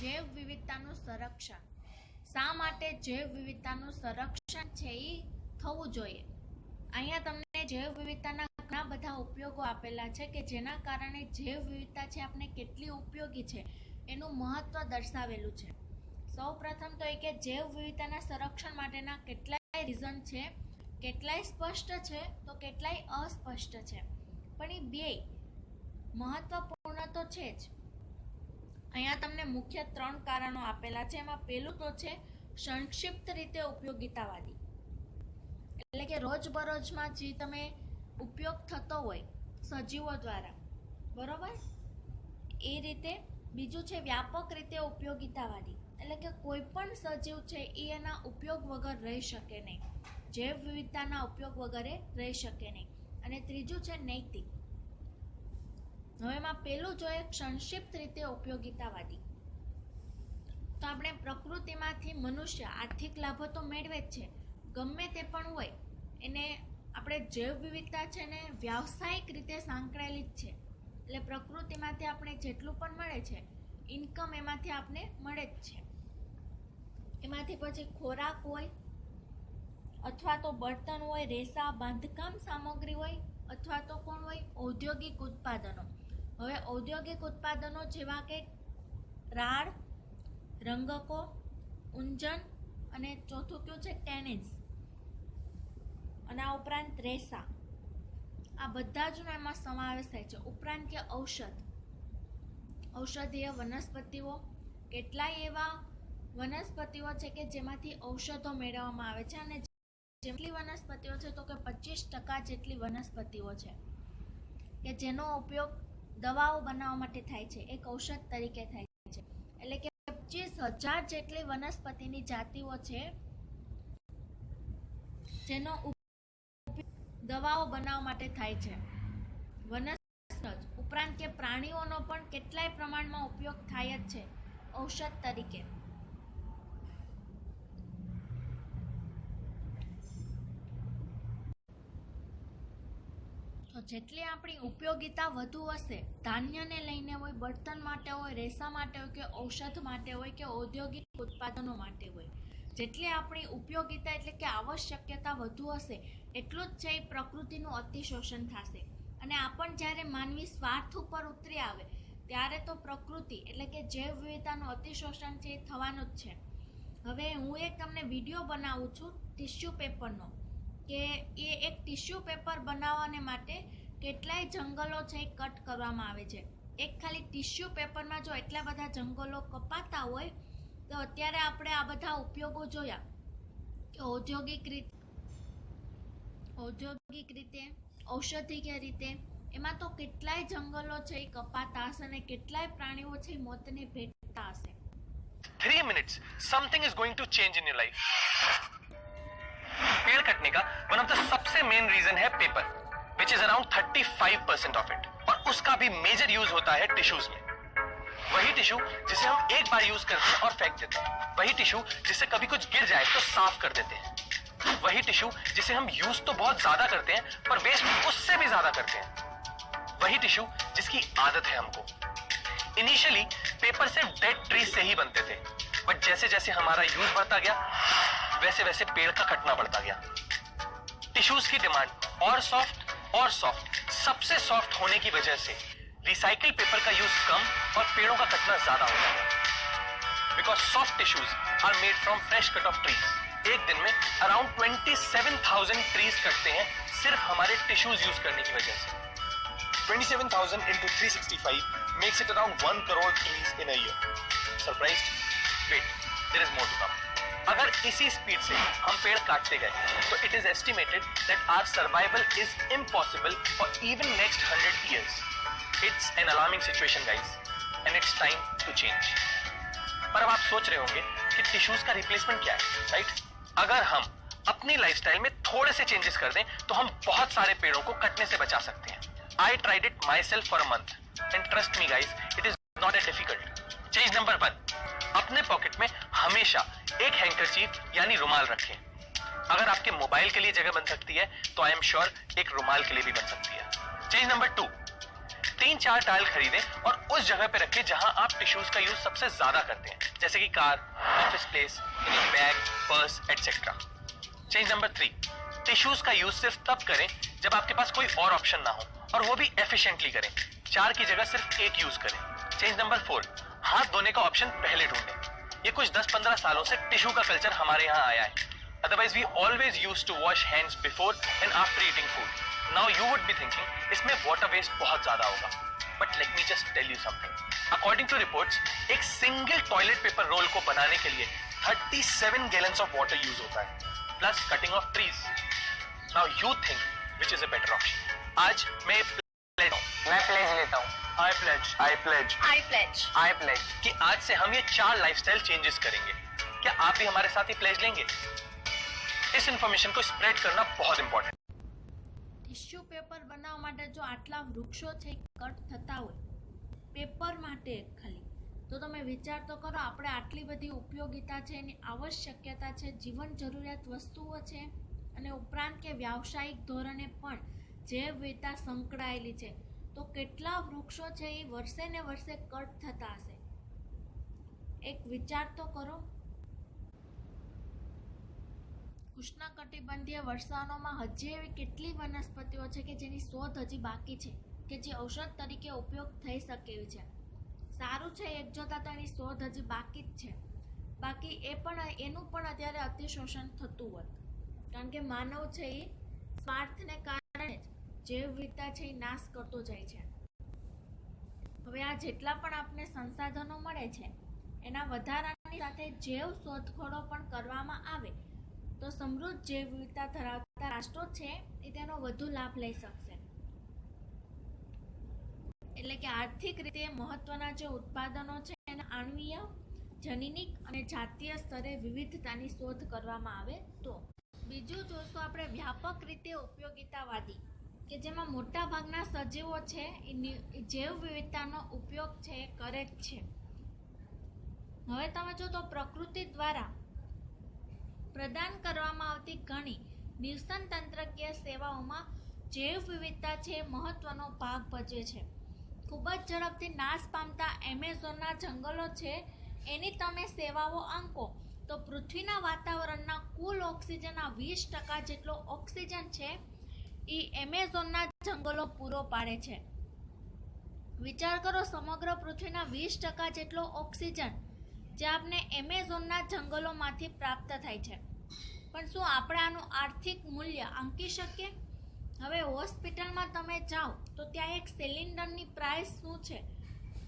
જૈવ વિવિધતાનું સંરક્ષણ. શા માટે જૈવ વિવિધતાનું સંરક્ષણ છે એ થવું જોઈએ? અહીંયા તમને જૈવ વિવિધતાના ઘણા બધા ઉપયોગો આપેલા છે કે જેના કારણે જૈવ વિવિધતા છે આપણે કેટલી ઉપયોગી છે એનું મહત્વ દર્શાવેલું છે. સૌ પ્રથમ તો એ કે જૈવ વિવિધતાના સંરક્ષણ માટેના કેટલાય રીઝન છે, કેટલાય સ્પષ્ટ છે, તો કેટલાય અસ્પષ્ટ છે. પણ એ બે મહત્વપૂર્ણ તો છે જ. અહીંયા તમને મુખ્ય ત્રણ કારણો આપેલા છે. એમાં પહેલું તો છે સંક્ષિપ્ત રીતે ઉપયોગિતાવાદી. એટલે કે રોજબરોજમાં જે તમે ઉપયોગ થતો હોય સજીવો દ્વારા. બરોબર? એ રીતે. બીજું છે વ્યાપક રીતે ઉપયોગિતાવાદી. એટલે કે કોઈ પણ સજીવ છે એ એના ઉપયોગ વગર રહી શકે નહીં. જૈવ વિવિધતાના ઉપયોગ વગરે રહી શકે નહીં. અને ત્રીજું છે નૈતિક. હવે એમાં પહેલું જોઈએ સંક્ષિપ્ત રીતે ઉપયોગિતાવાદી. તો આપણે પ્રકૃતિમાંથી મનુષ્ય આર્થિક લાભો તો મેળવે જ છે. ગમે તે પણ હોય, એને આપણે જૈવ વિવિધતા છે ને વ્યાવસાયિક રીતે સાંકળેલી જ છે. એટલે પ્રકૃતિમાંથી આપણે જેટલું પણ મળે છે ઇન્કમ એમાંથી આપણે મળે જ છે. એમાંથી પછી ખોરાક હોય, અથવા તો બળતણ હોય, રેસા, બાંધકામ સામગ્રી હોય, અથવા તો કોણ હોય, ઔદ્યોગિક ઉત્પાદનો. હવે ઔદ્યોગિક ઉત્પાદનો જેવા કે રાડ, રંગકો, ઊંજન અને ચોથું કયું છે? ટેનિસ. અને આ ઉપરાંત રેસા. આ બધા જ એમાં સમાવેશ થાય છે. ઉપરાંત કે ઔષધ. ઔષધીય વનસ્પતિઓ. કેટલાય એવા વનસ્પતિઓ છે કે જેમાંથી ઔષધો મેળવવામાં આવે છે અને જેટલી વનસ્પતિઓ છે તો કે પચીસ ટકા જેટલી વનસ્પતિઓ છે કે જેનો ઉપયોગ દવાઓ બનાવવા માટે થાય છે. એક ઔષધ તરીકે થાય છે. એટલે કે પચીસ હજાર જેટલી વનસ્પતિની જાતિઓ છે, જેનો દવાઓ બનાવવા માટે થાય છે. વનસ્પતિ ઉપરાંત કે પ્રાણીઓનો પણ કેટલાય પ્રમાણમાં ઉપયોગ થાય જ છે. ઔષધ તરીકે. તો જેટલી આપણી ઉપયોગિતા વધુ હશે, ધાન્યને લઈને હોય, બળતણ માટે હોય, રેસા માટે હોય કે ઔષધ માટે હોય કે ઔદ્યોગિક ઉત્પાદનો માટે હોય, જેટલી આપણી ઉપયોગિતા એટલે કે આવશ્યકતા વધુ હશે, એટલું જ છે એ પ્રકૃતિનું અતિશોષણ થશે. અને આપણ જ્યારે માનવી સ્વાર્થ ઉપર ઉતરી આવે, ત્યારે તો પ્રકૃતિ એટલે કે જૈવ વિવિધતાનું અતિશોષણ છે એ થવાનું જ છે. હવે હું એક તમને વીડિયો બનાવું છું, ટિશ્યુ પેપરનો. કે એ એક ટિશ્યુ પેપર બનાવવાને માટે કેટલાય જંગલો છે એ કટ કરવામાં આવે છે. એક ખાલી ટિશ્યુ પેપરમાં જો એટલા બધા જંગલો કપાતા હોય, તો અત્યારે આપણે આ બધા ઉપયોગો જોયા. કે ઔદ્યોગિક રીતે ઔદ્યોગિક રીતે, ઔષધીય રીતે, એમાં તો કેટલાય જંગલો છે એ કપાતા હશે અને કેટલાય પ્રાણીઓ છે એ મોતને ભેટતા હશે. 3 minutes. Something is going to change in your life. पेड़ कटने का वन ऑफ़ द सबसे मेन रीजन है paper which is around thirty five percent of it और उसका भी मेजर यूज़ होता है टिश्यूज में। वही टिश्यू जिसे हम एक बार यूज़ करते हैं और फेंक देते हैं। वही टिश्यू जिससे कभी कुछ गिर जाए तो साफ़ कर देते हैं। वही टिश्यू जिसे हम यूज़ तो बहुत ज़्यादा करते हैं, पर वेस्ट उससे भी ज़्यादा करते हैं। वही टिश्यू जिसकी आदत है हमको। इनिशियली पेपर सिर्फ़ डेड ट्रीज से ही बनते थे। बट जैसे जैसे हमारा यूज़ बढ़ता गया वैसे वैसे पेड़ का कटना बढ़ता गया टिश्यूज की डिमांड और सॉफ्ट और सॉफ्ट सबसे सॉफ्ट होने की वजह से रिसाइकिल पेपर का यूज़ कम और पेड़ों का कटना ज़्यादा हो गया because soft tissues are made from fresh cut of trees एक दिन में अराउंड 27,000 ट्रीज कटते हैं सिर्फ़ हमारे टिश्यूज यूज़ करने की वजह से 27,000 into 365 makes it around 1 crore trees in a year. Surprised? Wait, there is more to come. अगर इसी स्पीड से हम पेड़ काटते गए तो it is estimated that our survival is impossible for even next hundred years it's an alarming situation guys and it's time to change पर अब आप सोच रहे होंगे कि टिश्यूज का रिप्लेसमेंट क्या है राइट अगर हम अपनी लाइफस्टाइल में थोड़े से चेंजेस कर दें तो हम बहुत सारे पेड़ों को कटने से बचा सकते हैं। I tried it myself for a month and trust me guys it is not a difficult change number one अपने पॉकेट में हमेशा एक हैंकरचीफ यानी रुमाल रखें। अगर आपके मोबाइल के लिए जगह बन सकती है तो आई एम श्योर एक रुमाल के लिए भी बन सकती है। चेंज नंबर टू तीन चार टाइल खरीदें और उस जगह पे रखें जहाँ आप टिश्यूज का यूज़ सबसे ज़्यादा करते हैं, जैसे कि car office place bag purse etcetera change number three tissues का यूज़ सिर्फ़ तब करें जब आपके पास कोई और ऑप्शन ना हो और वो भी एफिशिएंटली करें। चार की जगह सिर्फ़ एक यूज़ करें। चेंज नंबर फोर हाथ धोने का ऑप्शन पहले ढूंढें। ये कुछ 10-15 सालों से टिश्यू का कल्चर हमारे यहाँ आया है। Otherwise we always use to wash hands before and after eating food now you would be thinking इसमें वाटर वेस्ट बहुत ज़्यादा होगा। But let me just tell you something according to reports एक सिंगल टॉयलेट पेपर रोल को बनाने के लिए 37 gallons of water use होता है plus cutting of trees now you think which is a better option आज मैं मैं प्लेज लेता हूँ I pledge I pledge I pledge I pledge कि आज से हम ये चार लाइफस्टाइल चेंजेस करेंगे क्या आप भी हमारे साथ ही प्लेज लेंगे इस इंफॉर्मेशन को स्प्रेड करना बहुत इंपॉर्टेंट ટિશ્યુ પેપર બનાવવા માટે જો આટલા વૃક્ષો છે એ કટ થતા હોય પેપર માટે ખાલી તો તમે વિચાર તો કરો આપણે આટલી બધી ઉપયોગિતા છે એની આવશ્યકતા છે જીવન જરૂરિયાત વસ્તુઓ છે અને ઉપરાંત કે વ્યાવસાયિક ધોરણે પણ જૈવ વિવિધતા સંકળાયેલી છે તો કેટલા વૃક્ષો છે એ વર્ષે ને વર્ષે કટ થતા હશે? એક વિચાર તો કરો. ઉષ્ણકટિબંધીય વર્ષાવનોમાં હજી એવી કેટલી વનસ્પતિઓ છે કે જેની શોધ હજી બાકી છે કે જે ઔષધ તરીકે ઉપયોગ થઈ શકે છે? સારું છે એક જોતા તો એની શોધ હજી બાકી જ છે. બાકી એ પણ, એનું પણ અત્યારે અતિશોષણ થતું હોત. કારણ કે માનવ છે એ સ્વાર્થને કારણે જ જૈવ વિવિધતા છે એ નાશ કરતો જાય છે. હવે આ જેટલા પણ આપને સંસાધનો મળે છે, એના વધારાની સાથે જૈવ શોધખોળો પણ કરવામાં આવે, તો સમૃદ્ધ જૈવ વિવિધતા ધરાવતા રાષ્ટ્રો છે એ તેનો વધુ લાભ લઈ શકશે. એટલે કે આર્થિક રીતે મહત્વના જે ઉત્પાદનો છે એના આણ્વીય, જનીનિક અને જાતીય સ્તરે વિવિધતાની શોધ કરવામાં આવે તો. બીજું જોશું આપણે વ્યાપક રીતે ઉપયોગિતાવાદી. કે જેમાં મોટા ભાગના સજીવો છે, એ જૈવ વિવિધતાનો ઉપયોગ છે કરે જ છે. હવે તમે જો તો પ્રકૃતિ દ્વારા પ્રદાન કરવામાં આવતી ઘણી નિવસન તંત્રકીય સેવાઓમાં જૈવ વિવિધતા છે મહત્વનો ભાગ ભજવે છે. ખૂબ જ ઝડપથી નાશ પામતા એમેઝોનના જંગલો છે, એની તમે સેવાઓ આંકો, તો પૃથ્વીના વાતાવરણના કુલ ઓક્સિજનના વીસ ટકા જેટલો ઓક્સિજન છે એ એમેઝોનના જંગલો પૂરો પાડે છે. વિચાર કરો સમગ્ર પૃથ્વીના વીસ ટકા જેટલો ઓક્સિજન જે આપને એમેઝોનના જંગલોમાંથી પ્રાપ્ત થાય છે. પણ શું આપણે આનું આર્થિક મૂલ્ય આંકી શકીએ? હવે હોસ્પિટલમાં તમે જાઓ તો ત્યાં એક સિલિન્ડરની પ્રાઇસ શું છે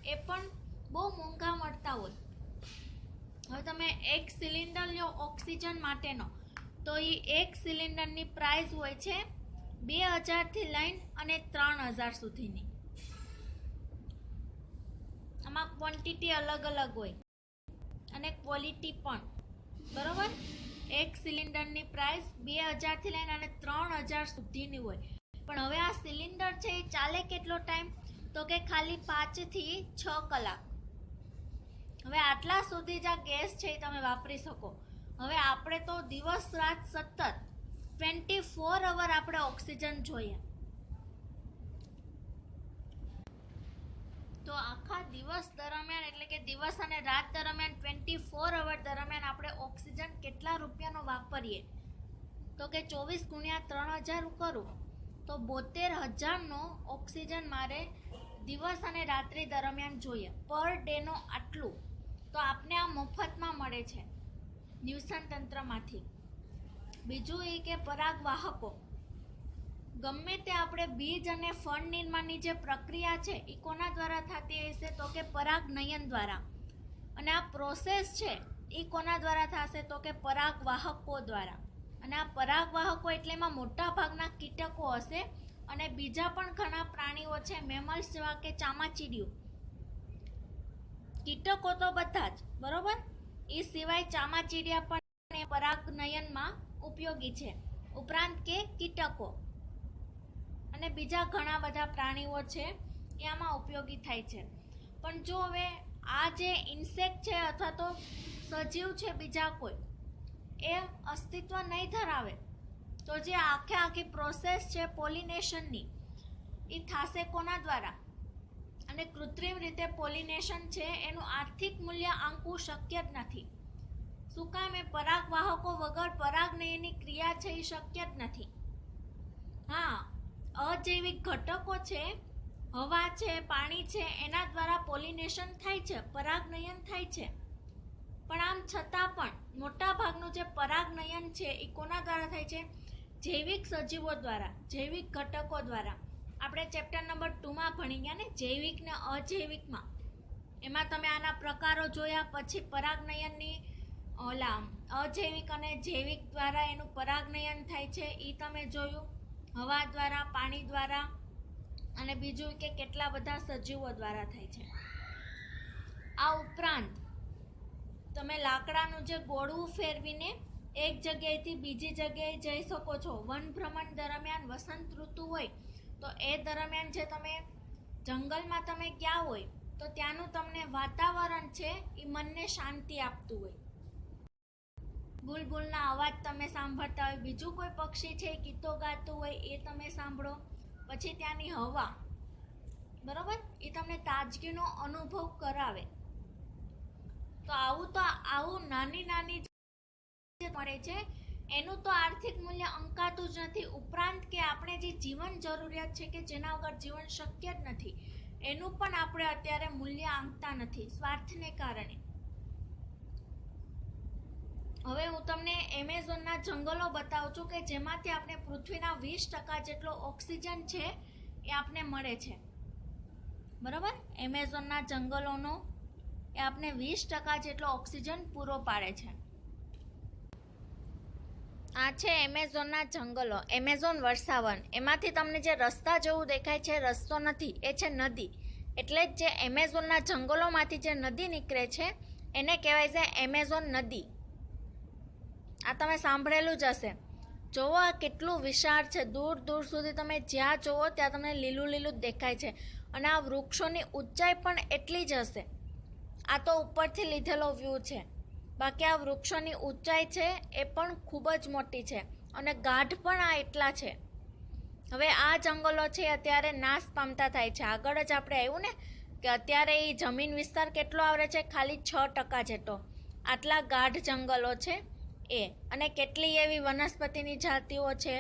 એ પણ બહુ મોંઘા મળતા હોય. હવે તમે એક સિલિન્ડર લો ઓક્સિજન માટેનો, તો એ એક સિલિન્ડરની પ્રાઇસ હોય છે બે હજારથી લઈને અને ત્રણ હજાર સુધીની. આમાં ક્વોન્ટિટી અલગ અલગ હોય. અને ક્વોલિટી પણ. બરોબર? એક સિલિન્ડરની પ્રાઇસ બે હજારથી લઈને અને ત્રણ હજાર સુધીની હોય. પણ હવે આ સિલિન્ડર છે એ ચાલે કેટલો ટાઈમ તો કે ખાલી પાંચથી છ કલાક. હવે આટલા સુધી જ આ ગેસ છે એ તમે વાપરી શકો. હવે આપણે તો દિવસ રાત સતત ટ્વેન્ટી ફોર અવર આપણે ઓક્સિજન જોઈએ. તો આખા દિવસ દરમિયાન, એટલે કે દિવસ અને રાત દરમિયાન ટ્વેન્ટી ફોર અવર દરમિયાન આપણે ઓક્સિજન કેટલા રૂપિયાનો વાપરીએ? તો કે ચોવીસ ગુણ્યા ત્રણ હજાર કરું તો બોતેર હજારનો ઓક્સિજન મારે દિવસ અને રાત્રિ દરમિયાન જોઈએ. પર ડેનો આટલું. તો આપને આ મફતમાં મળે છે. નિવસન તંત્રમાંથી. બીજું એ કે પરાગવાહકો. ગમે તે આપણે બીજ અને ફળ નિર્માણની જે પ્રક્રિયા છે, એ કોના દ્વારા થતી હશે તો કે પરાગનયન દ્વારા. અને આ પ્રોસેસ છે, એ કોના દ્વારા થશે તો કે પરાગવાહકો દ્વારા. અને આ પરાગવાહકો એટલે એમાં મોટા ભાગના કીટકો હશે અને બીજા પણ ઘણા પ્રાણીઓ છે મેમલ્સ જેવા કે ચામાચીડિયું. કીટકો તો બધા જ, બરોબર? એ સિવાય ચામાચીડિયા પણ એ પરાગનયનમાં ઉપયોગી છે. ઉપરાંત કે કીટકો. અને બીજા ઘણા બધા પ્રાણીઓ છે, એ આમાં ઉપયોગી થાય છે. પણ જો હવે આ જે ઇન્સેક્ટ છે અથવા તો સજીવ છે બીજા કોઈ, એ અસ્તિત્વ નહીં ધરાવે, તો જે આખે આખી પ્રોસેસ છે પોલિનેશનની એ થાશે કોના દ્વારા? અને કૃત્રિમ રીતે પોલિનેશન છે, એનું આર્થિક મૂલ્ય આંકવું શક્ય જ નથી. શું કામ એ પરાગવાહકો વગર પરાગનયનની ક્રિયા છે એ શક્ય જ નથી? હા, અજૈવિક ઘટકો છે, હવા છે, પાણી છે, એના દ્વારા પોલિનેશન થાય છે પરાગનયન થાય છે. પણ આમ છતાં પણ મોટા ભાગનું જે પરાગનયન છે એ કોના દ્વારા થાય છે? જૈવિક સજીવો દ્વારા, જૈવિક ઘટકો દ્વારા. આપણે ચેપ્ટર નંબર ટુમાં ભણી ગયા ને, જૈવિક ને અજૈવિકમાં. એમાં તમે આના પ્રકારો જોયા, પછી પરાગનયનની ઓલા, અજૈવિક અને જૈવિક દ્વારા એનું પરાગનયન થાય છે એ તમે જોયું? હવા દ્વારા, પાણી દ્વારા અને બીજું કે કેટલા બધા સજીવો દ્વારા થાય છે. આ ઉપરાંત, તમે લાકડાનું જે ગોળવું ફેરવીને એક જગ્યાએથી બીજી જગ્યાએ જઈ શકો છો. વન ભ્રમણ દરમિયાન વસંત ઋતુ હોય, તો એ દરમિયાન જે તમે જંગલમાં તમે ગયા હોય, તો ત્યાંનું તમને વાતાવરણ છે એ મનને શાંતિ આપતું હોય. બુલબુલના અવાજ તમે સાંભળતા હોય, બીજું કોઈ પક્ષી છે, ગીતો ગાતું હોય, એ તમે સાંભળો. પછી ત્યાંની હવા. બરોબર? એ તમને તાજગીનો અનુભવ કરાવે. તો આવું તો આવું નાની નાની મળે છે, એનું તો આર્થિક મૂલ્ય અંકાતું જ નથી. ઉપરાંત કે આપણે જે જીવન જરૂરિયાત છે કે જેના વગર જીવન શક્ય જ નથી, એનું પણ આપણે અત્યારે મૂલ્ય આંકતા નથી, સ્વાર્થને કારણે. હવે હું તમને એમેઝોનના જંગલો બતાવું છું કે જેમાંથી આપણે પૃથ્વીના વીસ ટકા જેટલો ઓક્સિજન છે એ આપણને મળે છે. બરાબર? એમેઝોનના જંગલોનો એ આપણે વીસ ટકા જેટલો ઓક્સિજન પૂરો પાડે છે. આ છે એમેઝોનના જંગલો. એમેઝોન વર્ષાવન એમાંથી તમને જે રસ્તા જેવું દેખાય છે, રસ્તો નથી, એ છે નદી. એટલે જ જે એમેઝોનના જંગલોમાંથી જે નદી નીકળે છે, એને કહેવાય છે એમેઝોન નદી. આ તમે સાંભળેલું જ હશે. જોવો આ કેટલું વિશાળ છે. દૂર દૂર સુધી તમે જ્યાં જોવો ત્યાં તમને લીલું લીલું દેખાય છે. અને આ વૃક્ષોની ઊંચાઈ પણ એટલી જ હશે. આ તો ઉપરથી લીધેલો વ્યૂ છે. બાકી આ વૃક્ષોની ઊંચાઈ છે એ પણ ખૂબ જ મોટી છે અને ગાઢ પણ આ એટલા છે. હવે આ જંગલો છે અત્યારે નાશ પામતા થાય છે. આગળ જ આપણે આવ્યું ને કે અત્યારે એ જમીન વિસ્તાર કેટલો આવે છે? ખાલી છ ટકા જેટલો. આટલા ગાઢ જંગલો છે. એ. અને કેટલી એવી વનસ્પતિની જાતિઓ છે,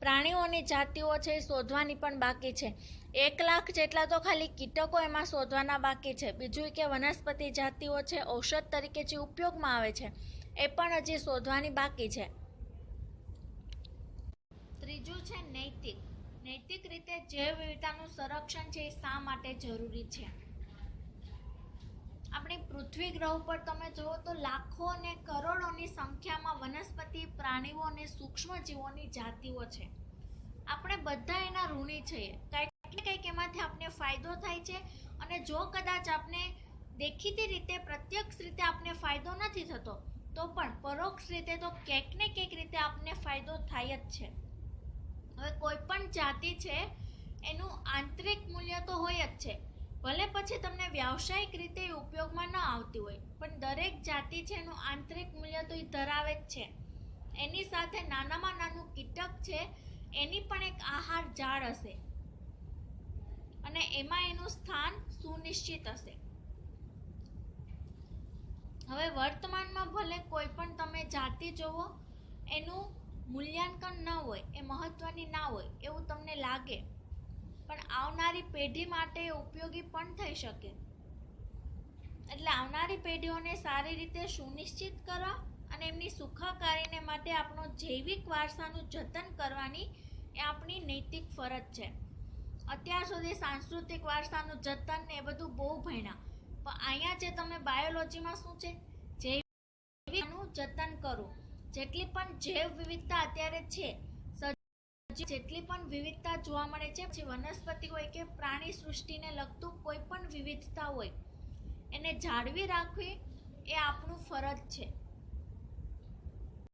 પ્રાણીઓની જાતિઓ છે એ શોધવાની પણ બાકી છે. એક લાખ જેટલા તો ખાલી કીટકો એમાં શોધવાના બાકી છે. બીજું કે વનસ્પતિ જાતિઓ છે, ઔષધ તરીકે જે ઉપયોગમાં આવે છે, એ પણ હજી શોધવાની બાકી છે. ત્રીજું છે નૈતિક. નૈતિક રીતે જૈવ વિવિધતાનું સંરક્ષણ છે એ શા માટે જરૂરી છે? આપણી પૃથ્વી ગ્રહ ઉપર તમે જુઓ તો લાખો અને કરોડોની સંખ્યામાં વનસ્પતિ, પ્રાણીઓ અને સૂક્ષ્મ જીવોની જાતિઓ છે. આપણે બધા એના ઋણી છીએ. કંઈક ને કંઈક એમાંથી આપણને ફાયદો થાય છે અને જો કદાચ આપણે દેખીતી રીતે, પ્રત્યક્ષ રીતે આપને ફાયદો નથી થતો, તો પણ પરોક્ષ રીતે તો ક્યાંક ને કંઈક રીતે આપને ફાયદો થાય જ છે. હવે કોઈ પણ જાતિ છે, એનું આંતરિક મૂલ્ય તો હોય જ છે. ભલે પછી તમને વ્યાવસાયિક રીતે ઉપયોગમાં ન આવતી હોય, પણ દરેક જાતિ છે એનું આંતરિક મૂલ્ય તો એ ધરાવે જ છે. એની સાથે નાનામાં નાનું કીટક છે, એની પણ એક આહાર જાળ હશે. અને એમાં એનું સ્થાન સુનિશ્ચિત હશે. હવે વર્તમાનમાં ભલે કોઈ પણ તમે જાતિ જોવો, એનું મૂલ્યાંકન ન હોય, એ મહત્વની ના હોય, એવું તમને લાગે પણ આવનારી પેઢી માટે ઉપયોગી પણ થઈ શકે. એટલે આવનારી પેઢીઓને સારી રીતે સુનિશ્ચિત કરવા અને એમની સુખાકારીને માટે આપણો જૈવિક વારસાનું જતન કરવાની એ આપણી નૈતિક ફરજ છે. અત્યાર સુધી સાંસ્કૃતિક વારસાનું જતન ને એ બધું બહુ ભણ્યા. પણ અહીંયા જે તમે બાયોલોજીમાં શું છે? જૈવિકનું જતન કરો. જેટલી પણ જૈવ વિવિધતા અત્યારે છે જેટલી પણ વિવિધતા જોવા મળે છે પછી વનસ્પતિ હોય કે પ્રાણી સૃષ્ટિને લગતું કોઈ પણ વિવિધતા હોય, એને જાળવી રાખવી એ આપણું ફરજ છે.